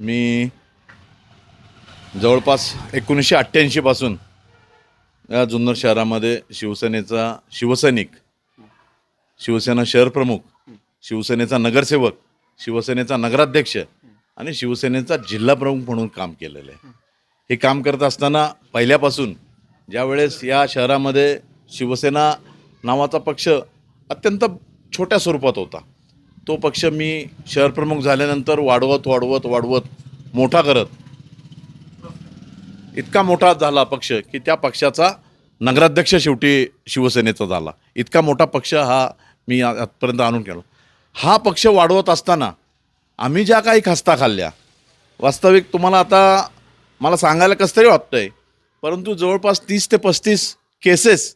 मी जवळपास एकोणीसशे अठ्ठ्याऐंशीपासून या जुन्नर शहरामध्ये शिवसेनेचा शिवसैनिक शिवसेना शहर प्रमुख शिवसेनेचा नगरसेवक शिवसेनेचा नगराध्यक्ष आणि शिवसेनेचा जिल्हा प्रमुख म्हणून काम केलेलं आहे. हे काम करत असताना पहिल्यापासून ज्यावेळेस या शहरामध्ये शिवसेना नावाचा पक्ष अत्यंत छोट्या स्वरूपात होता तो पक्ष मी शहरप्रमुख झाल्यानंतर वाढवत वाढवत वाढवत मोठा करत. इतका मोठा झाला पक्ष की त्या पक्षाचा नगराध्यक्ष शेवटी शिवसेनेचा झाला. इतका मोठा पक्ष हा मी आजपर्यंत आणून केला हा पक्ष वाढवत असताना आम्ही ज्या काही खस्ता खाल्ल्या वास्तविक तुम्हाला आता मला सांगायला कसं तरी वाटतं आहे परंतु जवळपास तीस ते पस्तीस केसेस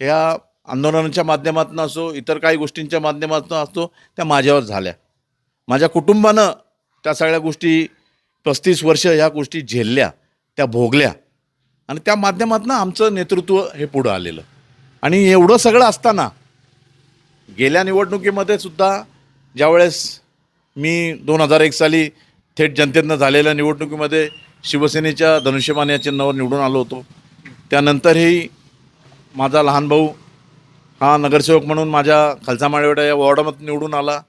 ह्या आंदोलनाच्या माध्यमातून असो इतर काही गोष्टींच्या माध्यमातून असो त्या माझ्यावर झाल्या. माझ्या कुटुंबानं त्या सगळ्या गोष्टी पस्तीस वर्ष ह्या गोष्टी झेलल्या त्या भोगल्या. आणि त्या माध्यमातून आमचं नेतृत्व हे पुढं आलेलं. आणि एवढं सगळं असताना गेल्या निवडणुकीमध्ये सुद्धा ज्यावेळेस मी दोन हजार एक साली थेट जनतेनं झालेल्या निवडणुकीमध्ये शिवसेनेच्या धनुष्यमान या चिन्हावर निवडून आलो होतो. त्यानंतरही माझा लहान भाऊ हा नगरसेवक म्हणून माझ्या खालसा माळेवाडा या वॉर्डामध्ये निवडून आला.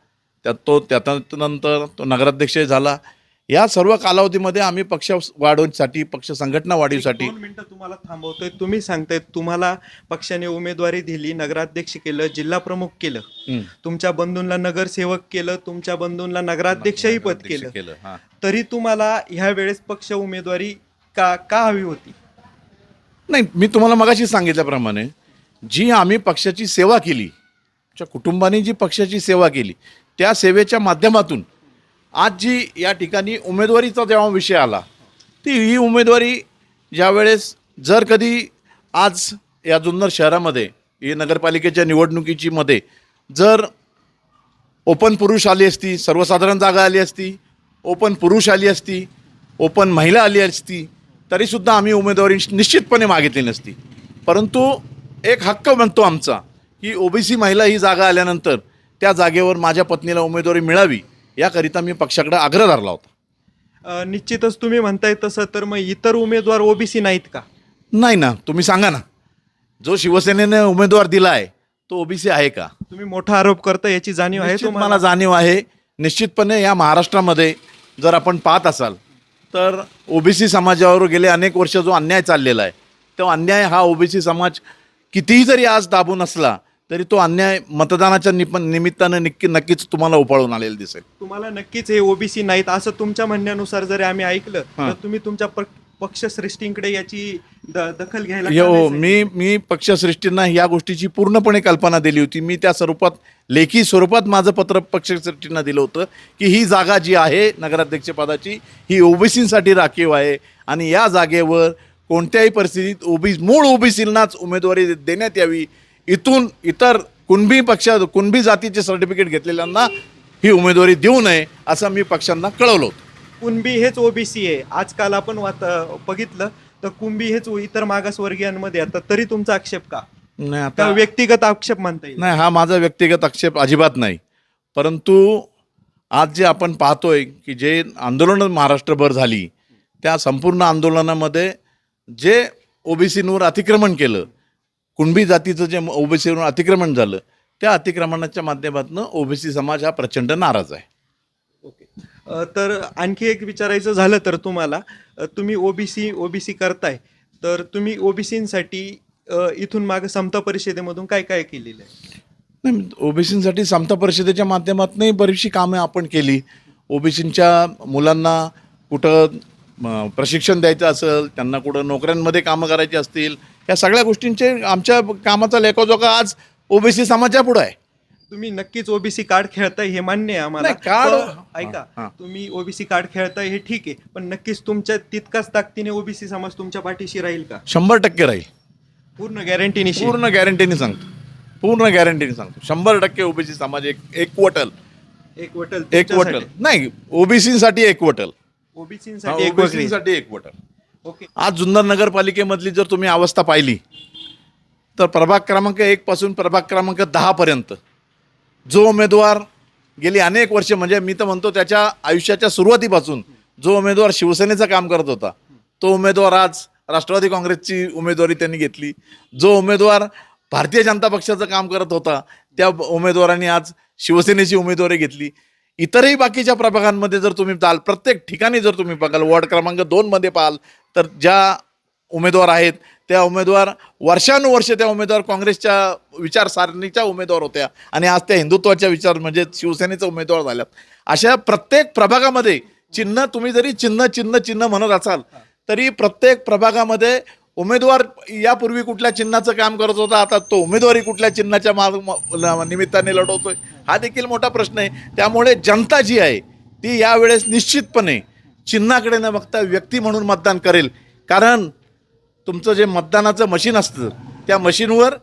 त्यात तो त्यानंतर तो नगराध्यक्ष झाला. या सर्व कालावधीमध्ये आम्ही पक्ष वाढवण्यासाठी पक्ष संघटना वाढीसाठी दोन मिनिटं तुम्हाला थांबवतोय. तुम्ही सांगताय तुम्हाला पक्षाने उमेदवारी दिली नगराध्यक्ष केलं जिल्हा प्रमुख केलं. तुमच्या बंधूंना नगरसेवक केलं तुमच्या बंधूंना नगराध्यक्षही पद केलं. तरी तुम्हाला ह्या वेळेस पक्ष उमेदवारी का का हवी होती? नाही मी तुम्हाला मगाशी सांगितल्याप्रमाणे जी आम्ही पक्षाची सेवा केली आमच्या कुटुंबाने जी पक्षाची सेवा केली त्या सेवेच्या माध्यमातून आज जी या ठिकाणी उमेदवारीचा जेव्हा विषय आला ती ही उमेदवारी ज्यावेळेस जर कधी आज या जुन्नर शहरामध्ये ही नगरपालिकेच्या निवडणुकीची मध्ये जर ओपन पुरुष आली असती सर्वसाधारण जागा आली असती ओपन पुरुष आली असती ओपन महिला आली असती तरीसुद्धा आम्ही उमेदवारी निश्चितपणे मागितली नसती. परंतु एक हक्क बनतो आमचा की ओबीसी महिला ही जागा आल्यानंतर त्या जागेवर माझ्या पत्नीला उमेदवारी मिळावी याकरिता मी पक्षाकडे आग्रह धरला होता. निश्चितच तुम्ही म्हणताय तसं तर मग इतर उमेदवार ओबीसी नाहीत का? नाही ना तुम्ही सांगा ना. जो शिवसेनेने उमेदवार दिला आहे तो ओबीसी आहे का? तुम्ही मोठा आरोप करता याची जाणीव आहे तुम्हाला? जाणीव आहे. निश्चितपणे या महाराष्ट्रामध्ये जर आपण पाहत असाल तर ओबीसी समाजावर गेले अनेक वर्ष जो अन्याय चाललेला आहे तो अन्याय हा ओबीसी समाज कितीही जरी आज दाबून असला तरी तो अन्याय मतदानाच्या निप निमित्तानं नक्की नक्कीच तुम्हाला उपाळून आलेला दिसेल. तुम्हाला नक्कीच हे ओबीसी नाहीत. असं तुमच्या म्हणण्यानुसार जरी आम्ही ऐकलं. तर तुम्ही तुमच्या प- पक्षश्रेष्ठींकडे याची द- दखल घ्यायला का हो मी मी पक्षश्रेष्ठींना या गोष्टीची पूर्णपणे कल्पना दिली होती. मी त्या स्वरूपात लेखी स्वरूपात माझं पत्र पक्षश्रेष्ठींना दिलं होतं की ही जागा जी आहे नगराध्यक्षपदाची ही ओबीसीसाठी राखीव आहे. आणि या जागेवर कोणत्याही परिस्थितीत ओबी मूळ ओबीसींनाच उमेदवारी देण्यात यावी. इथून इतर कुणबी पक्षा कुणबी जातीचे सर्टिफिकेट घेतलेल्यांना ही उमेदवारी देऊ नये असं मी पक्षांना कळवलं होतं. कुणबी हेच ओबीसी आहे. आजकाल आपण वात बघितलं तर कुणबी हेच इतर मागासवर्गीयांमध्ये येतात तरी तुमचा आक्षेप का? नाही आता व्यक्तिगत आक्षेप म्हणता येईल? नाही हा माझा व्यक्तिगत आक्षेप अजिबात नाही. परंतु आज जे आपण पाहतोय की जे आंदोलनं महाराष्ट्रभर झाली त्या संपूर्ण आंदोलनामध्ये जे ओबीसींवर अतिक्रमण केलं कुणबी जातीचं जे ओबीसीवर अतिक्रमण झालं त्या अतिक्रमणाच्या माध्यमातून ओबीसी समाज हा प्रचंड नाराज आहे. ओके. तर आणखी एक विचारायचं झालं तर तुम्हाला तुम्ही ओबीसी ओबीसी करताय तर तुम्ही ओबीसीसाठी इथून मागे समता परिषदेमधून काय काय केलेलं आहे? नाही ओबीसींसाठी समता परिषदेच्या माध्यमातूनही बरीचशी कामं आपण केली. ओबीसींच्या मुलांना कुठं म, प्रशिक्षण द्यायचं असेल त्यांना कुठं नोकऱ्यांमध्ये कामं करायची असतील या सगळ्या गोष्टींचे आमच्या कामाचा लेखाजोखा आज ओबीसी समाजा पुढं आहे. तुम्ही नक्कीच ओबीसी कार्ड खेळताय हे मान्य आहे आम्हाला. नाही, कार्ड- पण ऐका हां. तुम्ही ओबीसी कार्ड खेळताय हे ठीक आहे पण नक्कीच तुमच्या तितकाच ताकदीने ओबीसी समाज तुमच्या पाठीशी राहील का? शंभर टक्के राहील. पूर्ण गॅरंटीने पूर्ण गॅरंटीने सांगतो. पूर्ण गॅरंटीने सांगतो. शंभर टक्के ओबीसी समाज एक एक वटल. एक वटल एक वटल. नाही ओबीसीसाठी एक वटल. ओबीसीसाठी एक वगळी ओबीसीसाठी एक वटल ओके. आज जुन्नर नगरपालिकेमधली जर तुम्ही अवस्था पाहिली तर प्रभाग क्रमांक एक पासून प्रभाग क्रमांक दहापर्यंत जो उमेदवार गेली अनेक वर्ष म्हणजे मी तर म्हणतो त्याच्या आयुष्याच्या सुरुवातीपासून जो उमेदवार शिवसेनेचं काम करत होता तो उमेदवार आज राष्ट्रवादी काँग्रेसची उमेदवारी त्यांनी घेतली. जो उमेदवार भारतीय जनता पक्षाचं काम करत होता त्या उमेदवारांनी आज शिवसेनेची उमेदवारी घेतली. इतरही बाकीच्या प्रभागांमध्ये जर तुम्ही जाल प्रत्येक ठिकाणी जर तुम्ही बघाल वॉर्ड क्रमांक दोनमध्ये पाहाल तर ज्या उमेदवार आहेत त्या उमेदवार वर्षानुवर्ष त्या उमेदवार काँग्रेसच्या विचारसारणीच्या उमेदवार होत्या आणि आज त्या हिंदुत्वाच्या विचार म्हणजे शिवसेनेचा उमेदवार झाल्यात. अशा प्रत्येक प्रभागामध्ये चिन्ह तुम्ही जरी चिन्ह चिन्ह चिन्ह म्हणत असाल तरी प्रत्येक प्रभागामध्ये उमेदवार यापूर्वी कुठल्या चिन्हाचं काम करत होता आता तो उमेदवारी कुठल्या चिन्हाच्या माग म- निमित्ताने लढवतोय? हा देखील मोठा प्रश्न आहे. त्यामुळे जनता जी आहे ती यावेळेस निश्चितपणे चिन्हाकडे न बघता व्यक्ती म्हणून मतदान करेल. कारण तुमचं जे मतदानाचं मशीन असतं त्या मशीनवर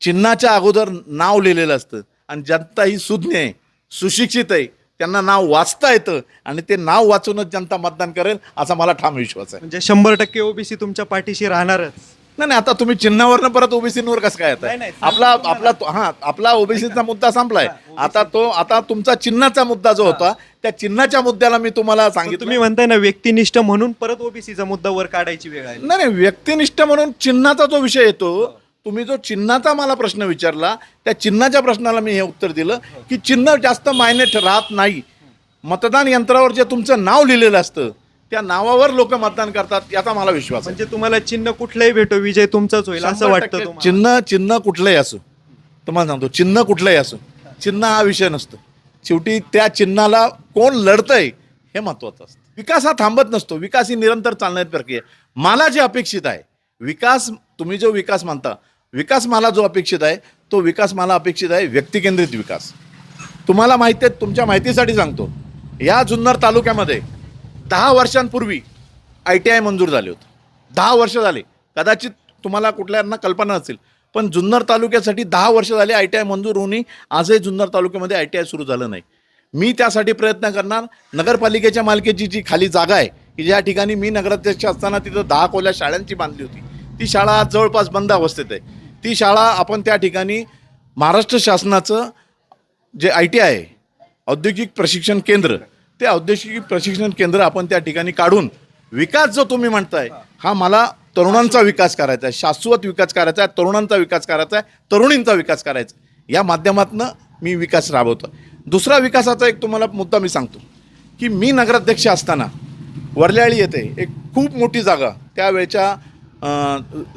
चिन्हाच्या अगोदर नाव लिहिलेलं असतं. आणि जनता ही सुज्ञ आहे सुशिक्षित आहे. त्यांना नाव वाचता येतं आणि ते नाव वाचूनच जनता मतदान करेल असा मला ठाम विश्वास आहे. म्हणजे शंभर टक्के ओबीसी तुमच्या पाठीशी राहणारच. नाही नाही आता तुम्ही चिन्हावरनं परत ओबीसीवर कसं काय येत नाही, नाही, आपला आपला तो- हा आपला ओबीसीचा मुद्दा संपलाय. आता तो आता तुमचा चिन्हाचा मुद्दा जो होता त्या चिन्हाच्या मुद्द्याला मी तुम्हाला सांगितलं. तुम्ही म्हणताय ना व्यक्तिनिष्ठ म्हणून परत ओबीसीचा मुद्दा वर काढायची वेळ आली. नाही नाही व्यक्तिनिष्ठ म्हणून चिन्हाचा जो विषय येतो तुम्ही जो चिन्हाचा मला प्रश्न विचारला त्या चिन्हाच्या प्रश्नाला मी हे उत्तर दिलं की चिन्ह जास्त मायने ठ- राहत नाही. मतदान यंत्रावर जे तुमचं नाव लिहिलेलं असतं त्या नावावर लोक मतदान करतात याचा मला विश्वास आहे. म्हणजे तुम्हाला चिन्ह कुठलाही भेटो विजय तुमचाच होईल असं वाटतं तुम्हाला? चिन्ह चिन्ह कुठलंही असो तुम्हाला सांगतो चिन्ह कुठलंही असो चिन्ह हा विषय नसतो. शेवटी त्या चिन्हाला कोण लढतंय हे महत्वाचं असतं. विकास हा थांबत नसतो विकास ही निरंतर चालणारी प्रक्रिया आहे. मला जे अपेक्षित आहे विकास तुम्ही जो विकास मानता विकास मला जो अपेक्षित आहे तो विकास मला अपेक्षित आहे व्यक्तिकेंद्रित विकास. तुम्हाला माहिती आहे तुमच्या माहितीसाठी सांगतो या जुन्नर तालुक्यामध्ये दहा वर्षांपूर्वी आय टी आय मंजूर झाले होते. दहा वर्ष झाले. कदाचित तुम्हाला कुठल्यांना कल्पना नसेल पण जुन्नर तालुक्यासाठी दहा वर्ष झाले आय टी आय मंजूर होऊनही आजही जुन्नर तालुक्यामध्ये आय टी आय सुरू झालं नाही. मी त्यासाठी प्रयत्न करणार नगरपालिकेच्या मालकीची जी खाली जागा आहे की ज्या ठिकाणी मी नगराध्यक्ष असताना तिथं दहा कोल्या शाळांची बांधली होती. ती शाळा आज जवळपास बंद अवस्थेत आहे. ती शाळा आपण त्या ठिकाणी महाराष्ट्र शासनाचं जे आय टी आय आहे औद्योगिक प्रशिक्षण केंद्र ते औद्योगिक प्रशिक्षण केंद्र आपण त्या ठिकाणी काढून विकास जो तुम्ही म्हणताय हा मला तरुणांचा विकास करायचा आहे शाश्वत विकास करायचा आहे तरुणांचा विकास करायचा आहे तरुणींचा विकास करायचा आहे. या माध्यमातून मी विकास राबवतो दुसरा विकासाचा एक तुम्हाला मुद्दा मी सांगतो की मी नगराध्यक्ष असताना वरल्याळी येथे एक खूप मोठी जागा त्यावेळच्या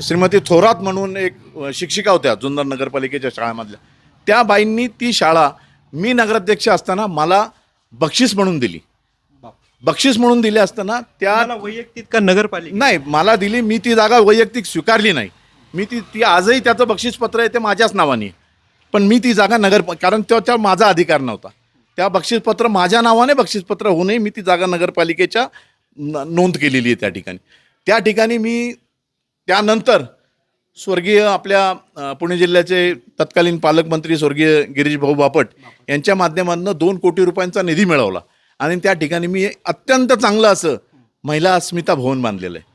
श्रीमती थोरात म्हणून एक शिक्षिका होत्या जुन्नर नगरपालिकेच्या शाळेमधल्या. त्या बाईंनी ती शाळा मी नगराध्यक्ष असताना मला बक्षीस म्हणून दिली. बक्षीस म्हणून दिले असताना त्या तुम्हाला वैयक्तिक का नगरपालिका? नाही मला दिली मी ती जागा वैयक्तिक स्वीकारली नाही. मी ती ती आजही त्याचं बक्षीसपत्र आहे ते माझ्याच नावाने आहे. पण मी ती जागा नगर कारण त्याच्यावर माझा अधिकार नव्हता. त्या बक्षीसपत्र माझ्या नावाने बक्षीसपत्र होऊनही मी ती जागा नगरपालिकेच्या न- नोंद केलेली आहे त्या ठिकाणी. त्या ठिकाणी मी त्यानंतर स्वर्गीय आपल्या पुणे जिल्ह्याचे तत्कालीन पालकमंत्री स्वर्गीय गिरीश भाऊ बापट यांच्या माध्यमातून दोन कोटी रुपयांचा निधी मिळवला. आणि त्या ठिकाणी मी अत्यंत चांगलं असं महिला अस्मिता भवन बांधलेलं आहे.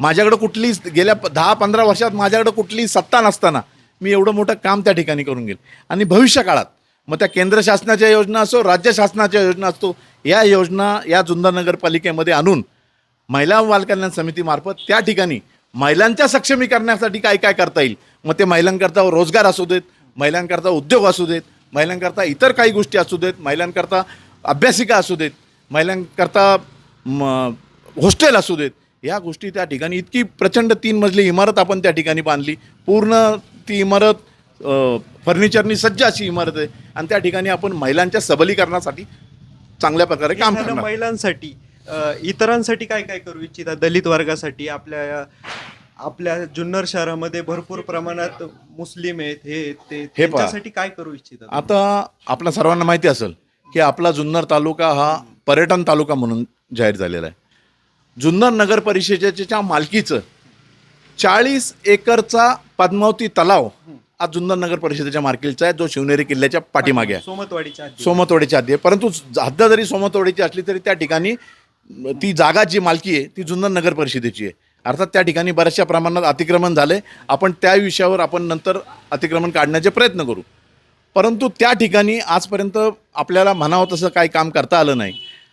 माझ्याकडं कुठली गेल्या दहा पंधरा वर्षात माझ्याकडं कुठली सत्ता नसताना मी एवढं मोठं काम त्या ठिकाणी करून गेलो आणि भविष्य काळात मग त्या केंद्र शासनाच्या योजना असो राज्य शासनाच्या योजना असतो या योजना या जुन्नर नगरपालिकेमध्ये आणून महिला बालकल्याण समितीमार्फत त्या ठिकाणी महिलांच्या सक्षमीकरणासाठी काय काय करता येईल? मग ते महिलांकरता रोजगार असू देत महिलांकरता उद्योग असू देत महिलांकरता इतर काही गोष्टी असू देत महिलांकरता अभ्यासिका असू देत महिलांकरता म हॉस्टेल असू देत. या गोष्टी त्या ठिकाणी इतकी प्रचंड तीन मजली इमारत आपण त्या ठिकाणी बांधली. पूर्ण ती इमारत फर्निचरनी सज्ज अशी इमारत आहे. आणि त्या ठिकाणी आपण महिलांच्या सबलीकरणासाठी चांगल्या प्रकारे काम करणार. महिलांसाठी इतरांसाठी काय काय करू इच्छिता? दलित वर्गासाठी आपल्या आपल्या जुन्नर शहरामध्ये भरपूर प्रमाणात मुस्लिम आहेत हे आहेत, ते हे पहा. काय करू इच्छिता आता आपल्या सर्वांना माहिती असेल की आपला जुन्नर तालुका हा पर्यटन तालुका म्हणून जाहीर झालेला आहे. जुन्नर नगर परिषदेच्या मालकीचं चाळीस एकरचा पद्मावती तलाव आज जुन्नर नगर परिषदेच्या मालकीचा आहे जो शिवनेरी किल्ल्याच्या पाठीमागे आहे. सोमतवाडीच्या आधी. सोमतवाडीच्या आधी आहे परंतु हद्द जरी सोमतवाडीची असली तरी त्या ठिकाणी ती जागा जी मालकी आहे ती जुन्नर नगर परिषदेची आहे. अर्थात त्या ठिकाणी बऱ्याचशा प्रमाणात अतिक्रमण झाले आपण त्या विषयावर आपण नंतर अतिक्रमण काढण्याचे प्रयत्न करू. परंतु त्या ठिकाणी आजपर्यंत आपल्याला म्हणावं तसं काही काम करता आलं नाही.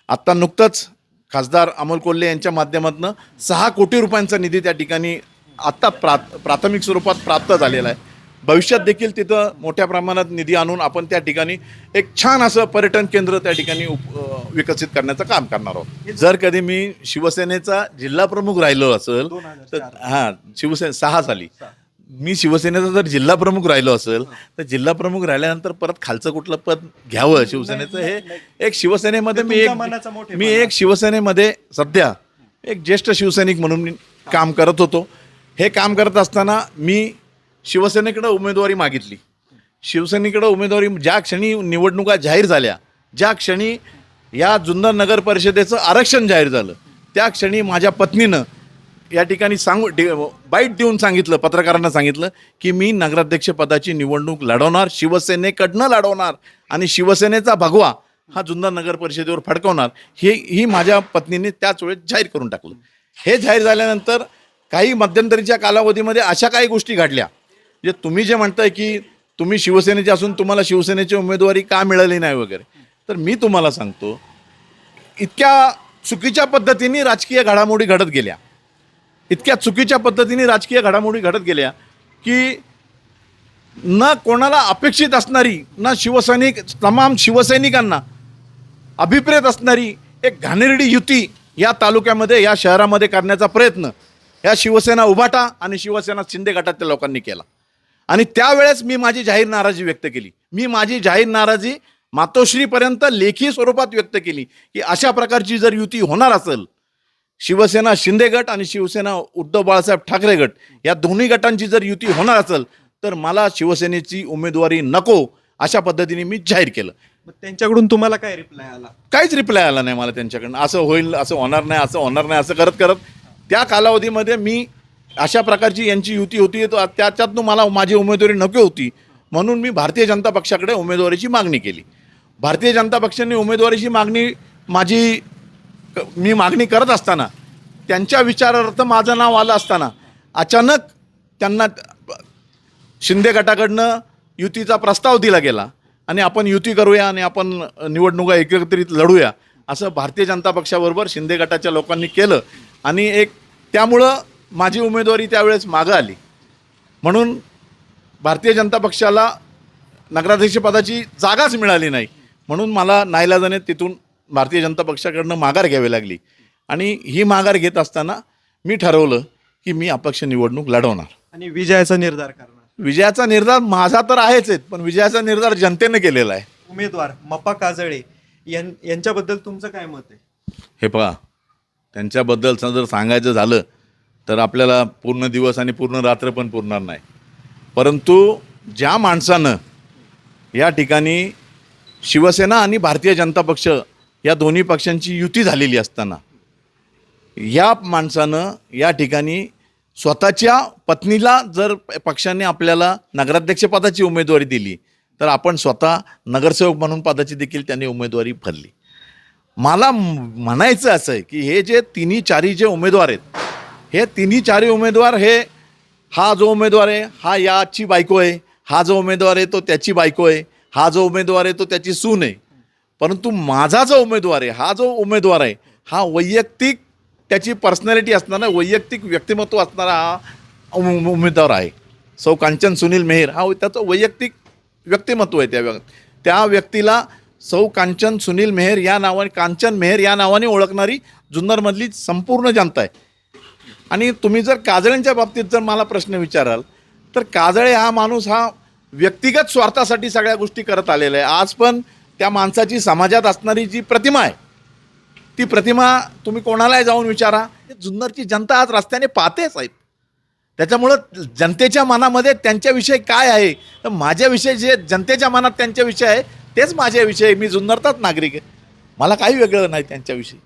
आत्ता नुकतंच खासदार अमोल कोल्हे यांच्या माध्यमातून सहा कोटी रुपयांचा निधी त्या ठिकाणी आत्ता प्रा प्राथमिक स्वरूपात प्राप्त झालेला आहे. भविष्यात देखील तिथं मोठ्या प्रमाणात निधी आणून आपण त्या ठिकाणी एक छान असं पर्यटन केंद्र त्या ठिकाणी उप विकसित करण्याचं काम करणार आहोत. जर कधी मी शिवसेनेचा जिल्हा प्रमुख राहिलो असेल तर हां शिवसेना सहा साली. मी शिवसेनेचा जर जिल्हा प्रमुख राहिलो असेल तर जिल्हा प्रमुख राहिल्यानंतर परत खालचं कुठलं पद घ्यावं शिवसेनेचं हे एक शिवसेनेमध्ये मी एक. मी एक शिवसेनेमध्ये सध्या एक ज्येष्ठ शिवसैनिक म्हणून काम करत होतो. हे काम करत असताना मी शिवसेनेकडं उमेदवारी मागितली. शिवसेनेकडं उमेदवारी ज्या क्षणी निवडणुका जाहीर झाल्या ज्या क्षणी या जुन्नर नगर परिषदेचं आरक्षण जाहीर झालं त्या क्षणी माझ्या पत्नीनं या ठिकाणी सांगू डे- बाईट देऊन सांगितलं पत्रकारांना सांगितलं की मी नगराध्यक्षपदाची निवडणूक लढवणार शिवसेनेकडनं लढवणार आणि शिवसेनेचा भगवा हा जुन्नर नगर परिषदेवर फडकवणार हे ही माझ्या पत्नीने त्याच वेळेस जाहीर करून टाकलं. हे जाहीर झाल्यानंतर काही मध्यंतरीच्या कालावधीमध्ये अशा काही गोष्टी घडल्या. जे तुम्ही जे म्हणताय की तुम्ही शिवसेनेचे असून तुम्हाला शिवसेनेची उमेदवारी का मिळाली नाही वगैरे तर मी तुम्हाला सांगतो इतक्या चुकीच्या पद्धतीने राजकीय घडामोडी घडत गेल्या. इतक्या चुकीच्या पद्धतीने राजकीय घडामोडी घडत गेल्या की न कोणाला अपेक्षित असणारी ना शिवसैनिक तमाम शिवसैनिकांना अभिप्रेत असणारी एक घाणेरडी युती या तालुक्यामध्ये या शहरामध्ये करण्याचा प्रयत्न या शिवसेना उभाटा आणि शिवसेना शिंदे गटातल्या लोकांनी केला. आणि त्यावेळेस मी माझी जाहीर नाराजी व्यक्त केली. मी माझी जाहीर नाराजी मातोश्रीपर्यंत लेखी स्वरूपात व्यक्त केली की अशा प्रकारची जर युती होणार असेल शिवसेना शिंदे गट आणि शिवसेना उद्धव बाळासाहेब ठाकरे गट या दोन्ही गटांची जर युती होणार असेल तर मला शिवसेनेची उमेदवारी नको अशा पद्धतीने मी जाहीर केलं. मग त्यांच्याकडून तुम्हाला काय रिप्लाय आला? काहीच रिप्लाय आला नाही मला त्यांच्याकडनं. असं होईल असं होणार नाही असं होणार नाही असं करत करत त्या कालावधीमध्ये मी अशा प्रकारची यांची युती होती तर त्याच्यातनं मला माझी उमेदवारी नको होती. म्हणून मी भारतीय जनता पक्षाकडे उमेदवारीची मागणी केली. भारतीय जनता पक्षाने उमेदवारीची मागणी माझी मी मागणी करत असताना त्यांच्या विचारार्थ माझं नाव आलं असताना अचानक त्यांना शिंदे गटाकडनं युतीचा प्रस्ताव दिला गेला. आणि आपण युती करूया आणि आपण निवडणुका एकत्रित लढूया असं भारतीय जनता पक्षाबरोबर शिंदे गटाच्या लोकांनी केलं. आणि एक त्यामुळं माझी उमेदवारी त्यावेळेस मागं आली. म्हणून भारतीय जनता पक्षाला नगराध्यक्षपदाची जागाच मिळाली नाही. म्हणून मला नाईलाजाने तिथून भारतीय जनता पक्षाकडनं माघार घ्यावी लागली. आणि ही माघार घेत असताना मी ठरवलं की मी अपक्ष निवडणूक लढवणार. आणि विजयाचा निर्धार करणार. विजयाचा निर्धार माझा तर आहेच आहे पण विजयाचा निर्धार जनतेने केलेला आहे. उमेदवार मप्पा काजळे यां- यांच्याबद्दल तुमचं काय मत आहे? हे पहा त्यांच्याबद्दल जर सांगायचं झालं तर आपल्याला पूर्ण दिवस आणि पूर्ण रात्र पण पुरणार नाही. परंतु ज्या माणसानं या ठिकाणी शिवसेना आणि भारतीय जनता पक्ष या दोन्ही पक्षांची युती झालेली असताना या माणसानं या ठिकाणी स्वतःच्या पत्नीला जर पक्षाने आपल्याला नगराध्यक्षपदाची उमेदवारी दिली तर आपण स्वतः नगरसेवक म्हणून पदाची देखील त्यांनी उमेदवारी भरली. मला म्हणायचं असं आहे की हे जे तिन्ही चारी जे उमेदवार आहेत हे तिन्ही चारी उमेदवार हे हा जो उमेदवार आहे हा याची बायको आहे. हा जो उमेदवार आहे तो त्याची बायको आहे. हा जो उमेदवार आहे तो त्याची सून आहे. परंतु माझा जो उमेदवार आहे हा जो उमेदवार आहे हा वैयक्तिक त्याची पर्सनॅलिटी असणारा वैयक्तिक व्यक्तिमत्व असणारा हा उम- उमेदवार आहे. सौ कांचन सुनील मेहर हा त्याचं वैयक्तिक व्यक्तिमत्व आहे त्या त्या व्यक्तीला सौ कांचन सुनील मेहर या नावाने कांचन मेहर या नावाने ओळखणारी जुन्नरमधली संपूर्ण जनता आहे. आणि तुम्ही जर काजळ्यांच्या बाबतीत जर मला प्रश्न विचाराल तर काजळे हा माणूस हा व्यक्तिगत स्वार्थासाठी सगळ्या गोष्टी करत आलेला आहे. आज पण त्या माणसाची समाजात असणारी जी प्रतिमा आहे ती प्रतिमा तुम्ही कोणालाही जाऊन विचारा. जुन्नरची जनता आज रस्त्याने पाहते साहेब. त्याच्यामुळं जनतेच्या मनामध्ये त्यांच्याविषयी काय आहे? तर माझ्याविषयी जे जनतेच्या मनात त्यांच्याविषयी आहे तेच माझ्याविषयी. मी जुन्नरचाच नागरिक आहे. मला काही वेगळं नाही त्यांच्याविषयी.